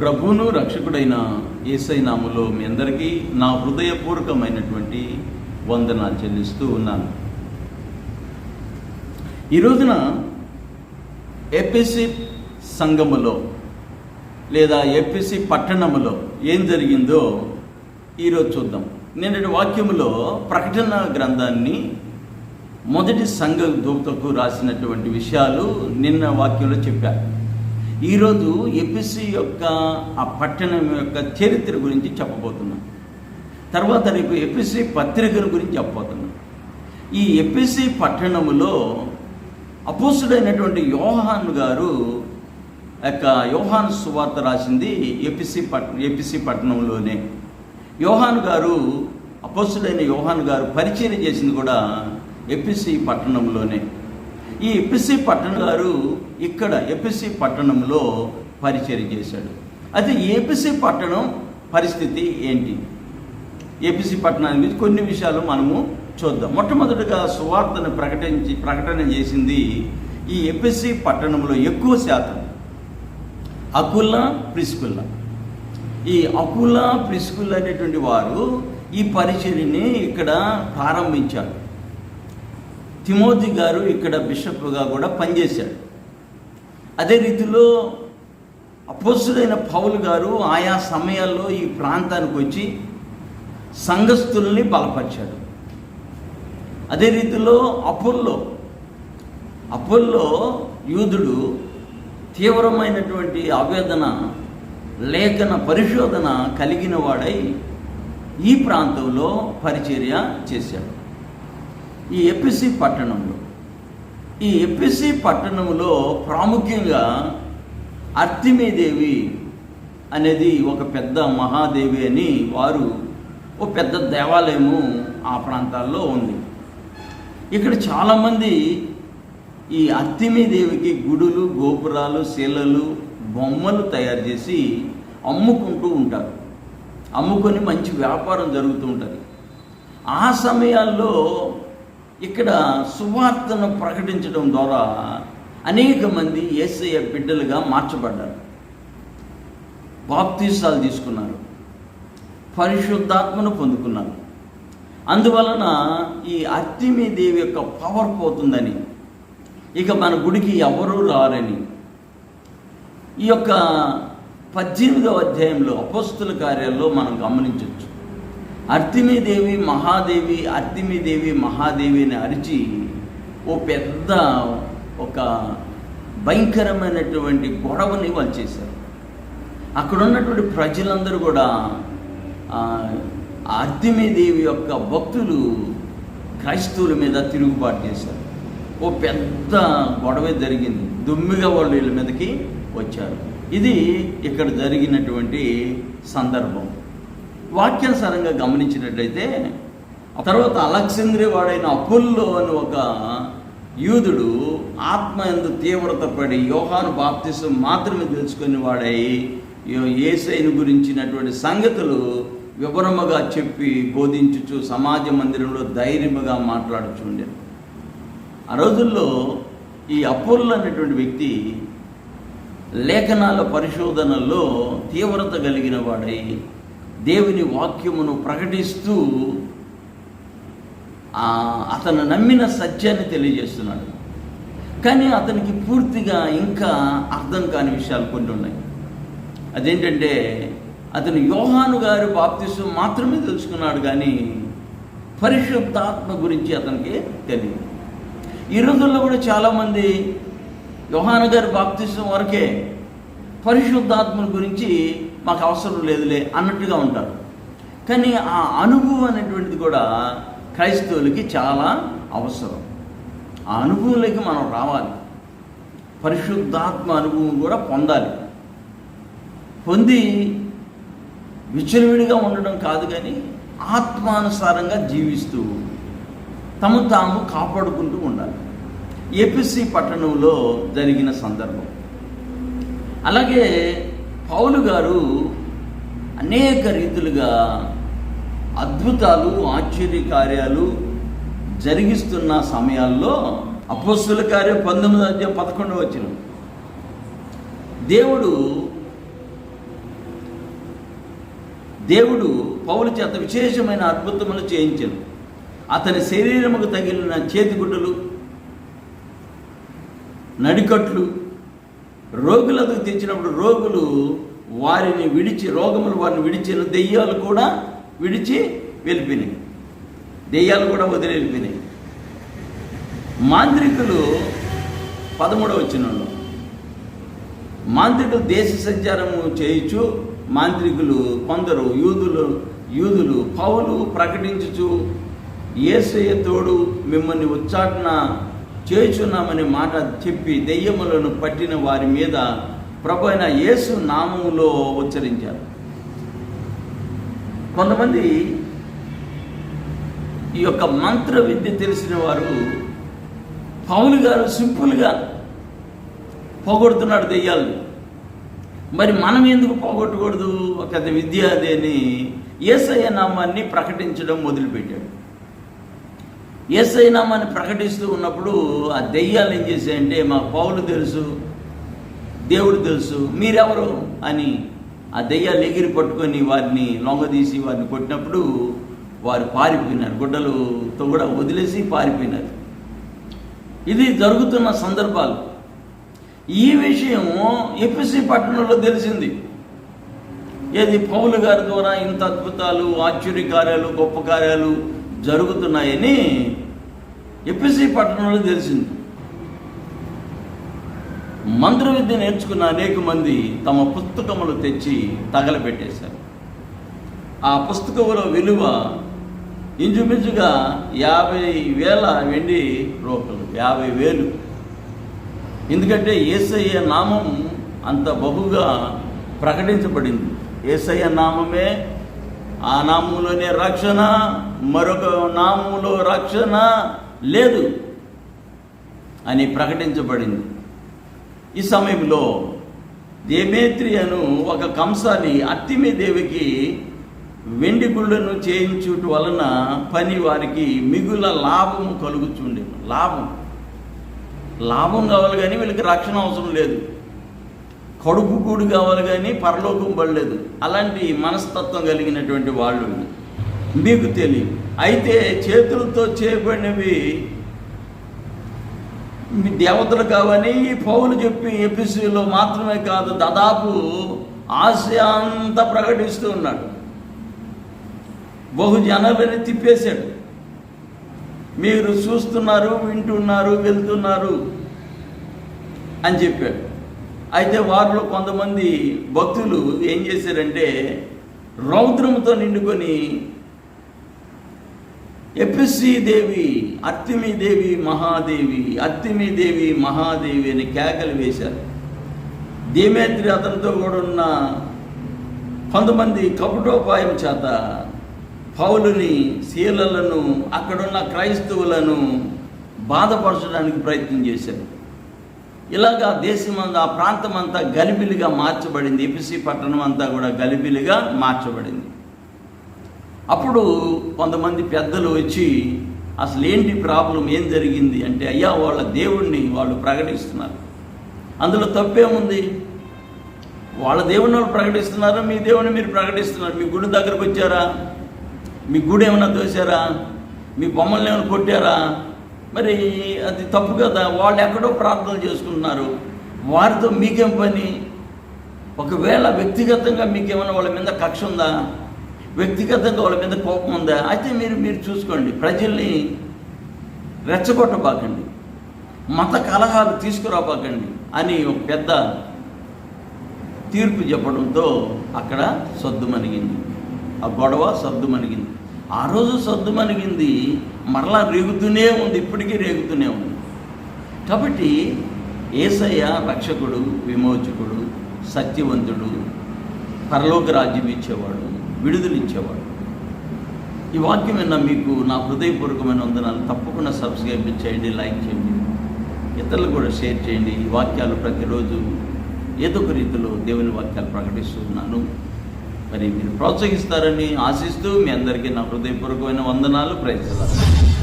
ప్రభును రక్షకుడైన ఏసై నాములో మీ అందరికీ నా హృదయపూర్వకమైనటువంటి వందనాలు చెల్లిస్తూ ఉన్నాను. ఈ రోజున ఏపీసీ సంఘములో లేదా ఏపీసీ పట్టణములో ఏం జరిగిందో ఈరోజు చూద్దాం. నేను వాక్యములో ప్రకటన గ్రంథాన్ని మొదటి సంఘ దూతకు రాసినటువంటి విషయాలు నిన్న వాక్యంలో చెప్పాను ఈరోజు ఎపిసి యొక్క ఆ పట్టణం యొక్క చరిత్ర గురించి చెప్పబోతున్నాం. తర్వాత రేపు ఎపిసి పత్రికల గురించి చెప్పబోతున్నాం. ఈ ఎపిసి పట్టణములో అపోసుడైనటువంటి యోహాన్ గారు యొక్క యోహాన్ సువార్త రాసింది ఎపిసి పట్ ఎపిసి పట్టణంలోనే. యోహాన్ గారు అపోసుడైన యోహాన్ గారు పరిచయం చేసింది కూడా ఎపిసి పట్టణంలోనే. ఈ ఎపిసి పట్టణం గారు ఇక్కడ ఎపిసి పట్టణంలో పరిచయం చేశాడు. అయితే ఏపీసీ పట్టణం పరిస్థితి ఏంటి? ఏపీసీ పట్టణాన్ని గురించి కొన్ని విషయాలు మనము చూద్దాం. మొట్టమొదటిగా సువార్తను ప్రకటించి ప్రకటన చేసింది ఈ ఎపిసి పట్టణంలో ఎక్కువ శాతం అకుల్లా ప్రిస్కుల్లా ఈ అకులా ప్రిస్కుల్ అనేటువంటి వారు ఈ పరిచర్ని ఇక్కడ ప్రారంభించారు. తిమోతి గారు ఇక్కడ బిషప్గా కూడా పనిచేశాడు. అదే రీతిలో అపోసుడైన పౌలు గారు ఆయా సమయాల్లో ఈ ప్రాంతానికి వచ్చి సంఘస్థుల్ని బలపరిచాడు. అదే రీతిలో అపోల్లో అపోల్లో యూదుడు తీవ్రమైనటువంటి ఆవేదన లేఖన పరిశోధన కలిగిన వాడై ఈ ప్రాంతంలో పరిచర్య చేశాడు. ఈ ఎపిసి పట్టణంలో. ఈ ఎపిసి పట్టణంలో ప్రాముఖ్యంగా అర్తిమీదేవి అనేది ఒక పెద్ద మహాదేవి అని వారు ఓ పెద్ద దేవాలయము ఆ ప్రాంతాల్లో ఉంది. ఇక్కడ చాలామంది ఈ అత్తిమీదేవికి గుడులు గోపురాలు శిలలు బొమ్మలు తయారు చేసి అమ్ముకుంటూ ఉంటారు. అమ్ముకొని మంచి వ్యాపారం జరుగుతూ ఉంటుంది. ఆ సమయాల్లో ఇక్కడ సువార్తను ప్రకటించడం ద్వారా అనేక మంది ఏసయ్య బిడ్డలుగా మార్చబడ్డారు. బాప్తీసాలు తీసుకున్నారు. పరిశుద్ధాత్మను పొందుకున్నారు. అందువలన ఈ అత్తిమీ దేవి యొక్క పవర్ పోతుందని ఇక మన గుడికి ఎవరూ రారని ఈ యొక్క పద్దెనిమిదవ అధ్యాయంలో అపోస్తుల కార్యాల్లో మనం గమనించవచ్చు అర్తిమీదేవి మహాదేవి అర్తిమీదేవి మహాదేవి అని అరిచి ఓ పెద్ద ఒక భయంకరమైనటువంటి గొడవని వాళ్ళు చేశారు. అక్కడ ఉన్నటువంటి ప్రజలందరూ కూడా అర్తిమీదేవి యొక్క భక్తులు క్రైస్తవుల మీద తిరుగుబాటు చేశారు. ఓ పెద్ద గొడవ జరిగింది. దుమ్మిగా వాళ్ళు వీళ్ళ మీదకి వచ్చారు. ఇది ఇక్కడ జరిగినటువంటి సందర్భం. వాక్యానుసారంగా గమనించినట్లయితే తర్వాత అలెక్సాంద్రి వాడైన అపుల్లో అని ఒక యూదుడు ఆత్మ ఎందు తీవ్రత పడి యోహాను బాప్తిసం మాత్రమే తెలుసుకుని వాడై ఏసైను గురించినటువంటి సంగతులు వివరముగా చెప్పి బోధించుచు సమాజ మందిరంలో ధైర్యముగా మాట్లాడుచుండే ఆ రోజుల్లో ఈ అపోల్లో అనేటువంటి వ్యక్తి లేఖనాల పరిశోధనలో తీవ్రత కలిగిన వాడై దేవుని వాక్యమును ప్రకటిస్తూ అతను నమ్మిన సత్యాన్ని తెలియజేస్తున్నాడు. కానీ అతనికి పూర్తిగా ఇంకా అర్థం కాని విషయాలు కొన్ని ఉన్నాయి. అదేంటంటే అతను యోహాను గారి బాప్తిసం మాత్రమే తెలుసుకున్నాడు కానీ పరిశుద్ధాత్మ గురించి అతనికి తెలియదు. ఈ రోజుల్లో కూడా చాలామంది యోహాను గారి బాప్తిసం వరకే పరిశుద్ధాత్మ గురించి మాకు అవసరం లేదులే అన్నట్టుగా ఉంటారు. కానీ ఆ అనుభవం అనేటువంటిది కూడా క్రైస్తవులకి చాలా అవసరం. ఆ అనుభవంలోకి మనం రావాలి. పరిశుద్ధాత్మ అనుభవం కూడా పొందాలి. పొంది విచలవిడిగా ఉండడం కాదు కానీ ఆత్మానుసారంగా జీవిస్తూ తము తాము కాపాడుకుంటూ ఉండాలి. ఏపీసీ పట్టణంలో జరిగిన సందర్భం. అలాగే పౌలు గారు అనేక రీతులుగా అద్భుతాలు ఆశ్చర్య కార్యాలు జరిగిస్తున్న సమయాల్లో అపోస్తుల కార్యం పంతొమ్మిది అధ్యాయం పదకొండవ వచ్చిన దేవుడు దేవుడు పౌలు చేత విశేషమైన అద్భుతములు చేయించను అతని శరీరముకు తగిలిన చేతిగుడ్డలు నడికట్లు రోగులకు తెచ్చినప్పుడు రోగులు వారిని విడిచి రోగములు వారిని విడిచిన దెయ్యాలు కూడా విడిచి వెళ్ళిపోయినాయి. దెయ్యాలు కూడా వదిలి వెళ్ళిపోయినాయి. మాంత్రికులు పదమూడవ వచ్చినంలో మాంత్రికులు దేశ సంచారము చేయుచు మాంత్రికులు కొందరు యూదులు యూదులు పౌలు ప్రకటించుచు ఏసయ్య తోడు మిమ్మల్ని ఉచ్చాటన చేయుచున్నామనే మాట చెప్పి దెయ్యములను పట్టిన వారి మీద ప్రభు అయిన యేసు నామములో ఉచ్చరించారు. కొంతమంది ఈ యొక్క మంత్ర విద్య తెలిసిన వారు పౌలు గారు సింపుల్గా పోగొడుతున్నాడు దెయ్యాలు మరి మనం ఎందుకు పోగొట్టకూడదు? ఒక పెద్ద విద్య అది అని ఏసయ్య నామాన్ని ప్రకటించడం మొదలుపెట్టాడు. ఏసయ్య ప్రకటిస్తూ ఉన్నప్పుడు ఆ దెయ్యాలు ఏం చేశాయంటే మా పౌలు తెలుసు దేవుడు తెలుసు మీరెవరు? అని ఆ దెయ్యాలు ఎగిరి పట్టుకొని వారిని లొంగదీసి వారిని కొట్టినప్పుడు వారు పారిపోయినారు. గుడ్డలతో కూడా వదిలేసి పారిపోయినారు. ఇది జరుగుతున్న సందర్భాలు. ఈ విషయం ఎపిసి పట్టణంలో తెలిసింది. ఏది పౌలు గారి ద్వారా ఇంత అద్భుతాలు ఆశ్చర్య కార్యాలు గొప్ప కార్యాలు జరుగుతున్నాయని ఎపిసి పట్టణంలో తెలిసింది. మంత్ర విద్య నేర్చుకున్న అనేక మంది తమ పుస్తకములు తెచ్చి తగలబెట్టేశారు. ఆ పుస్తకముల విలువ ఇంచుమించుగా యాభై వేల వెండి రూపాయలు యాభై వేలు. ఎందుకంటే ఏసయ్య నామం అంత బహుగా ప్రకటించబడింది. ఏసయ్య నామమే ఆ నామంలోనే రక్షణ మరొక నామంలో రక్షణ లేదు అని ప్రకటించబడింది. ఈ సమయంలో దేమేత్రి అను ఒక కంసాన్ని అత్తిమి దేవికి వెండి గుళ్ళను చేయించుట వలన పని వారికి మిగుల లాభము కలుగుచుండే లాభం. లాభం కావాలి కానీ వీళ్ళకి రక్షణ అవసరం లేదు. కడుపు కూడు కావాలి కానీ పరలోకం పడలేదు. అలాంటి మనస్తత్వం కలిగినటువంటి వాళ్ళు మీకు తెలియదు. అయితే చేతులతో చేయబడినవి మీ దేవతలు కావని పౌలు చెప్పి ఎపిసిలో మాత్రమే కాదు దాదాపు ఆసియా అంతా ప్రకటిస్తూ ఉన్నాడు. బహు జనాలని తిప్పేశాడు. మీరు చూస్తున్నారు వింటున్నారు వెళ్తున్నారు అని చెప్పాడు. అయితే వారిలో కొంతమంది భక్తులు ఏం చేశారంటే రౌద్రముతో నిండుకొని దేవి అత్తిమి దేవి మహాదేవి అత్తిమి దేవి మహాదేవి అని కేకలు వేశారు. దేమేత్రి అతనితో కూడా ఉన్న కొంతమంది కపటోపాయం చేత పౌలుని శీలలను అక్కడున్న క్రైస్తవులను బాధపరచడానికి ప్రయత్నం చేశారు. ఇలాగా దేశమంతా ఆ ప్రాంతం అంతా గలిబిలిగా మార్చబడింది. ఎపిసి పట్టణం అంతా కూడా గలిబిలిగా మార్చబడింది. అప్పుడు కొంతమంది పెద్దలు వచ్చి అసలు ఏంటి ప్రాబ్లం? ఏం జరిగింది? అంటే అయ్యా వాళ్ళ దేవుణ్ణి వాళ్ళు ప్రకటిస్తున్నారు. అందులో తప్పేముంది? వాళ్ళ దేవుని వాళ్ళు ప్రకటిస్తున్నారు? మీ దేవుని మీరు ప్రకటిస్తున్నారు. మీ గుడి దగ్గరకు వచ్చారా? మీ గుడి ఏమైనా దోశారా మీ బొమ్మల్ని ఏమైనా కొట్టారా? మరి అది తప్పు కదా? వాళ్ళు ఎక్కడో ప్రార్థన చేసుకుంటున్నారు వారితో మీకేం పని? ఒకవేళ వ్యక్తిగతంగా మీకేమైనా వాళ్ళ మీద కక్ష ఉందా? వ్యక్తిగతంగా వాళ్ళ మీద కోపం ఉందా? అయితే మీరు మీరు చూసుకోండి. ప్రజల్ని రెచ్చగొట్టబాకండి. మత కలహాలు తీసుకురాబాకండి అని ఒక పెద్ద తీర్పు చెప్పడంతో అక్కడ సద్దుమణిగింది ఆ గొడవ సద్దుమణిగింది ఆ రోజు సద్దు మనిగింది మరలా రేగుతూనే ఉంది ఇప్పటికీ రేగుతూనే ఉంది. కాబట్టి ఏసయ్య రక్షకుడు విమోచకుడు సత్యవంతుడు పరలోక రాజ్యం ఇచ్చేవాడు విడుదల ఇచ్చేవాడు. ఈ వాక్యం విన్న మీకు నా హృదయపూర్వకమైన వందనాలు. తప్పకుండా సబ్స్క్రైబ్ చేయండి లైక్ చేయండి ఇతరులు కూడా షేర్ చేయండి. ఈ వాక్యాలు ప్రతిరోజు ఏదో ఒక రీతిలో దేవుని వాక్యాలు ప్రకటిస్తున్నాను. మరి మీరు ప్రోత్సహిస్తారని ఆశిస్తూ మీ అందరికీ నా హృదయపూర్వకమైన వందనాలు. ప్రయత్నిస్తాను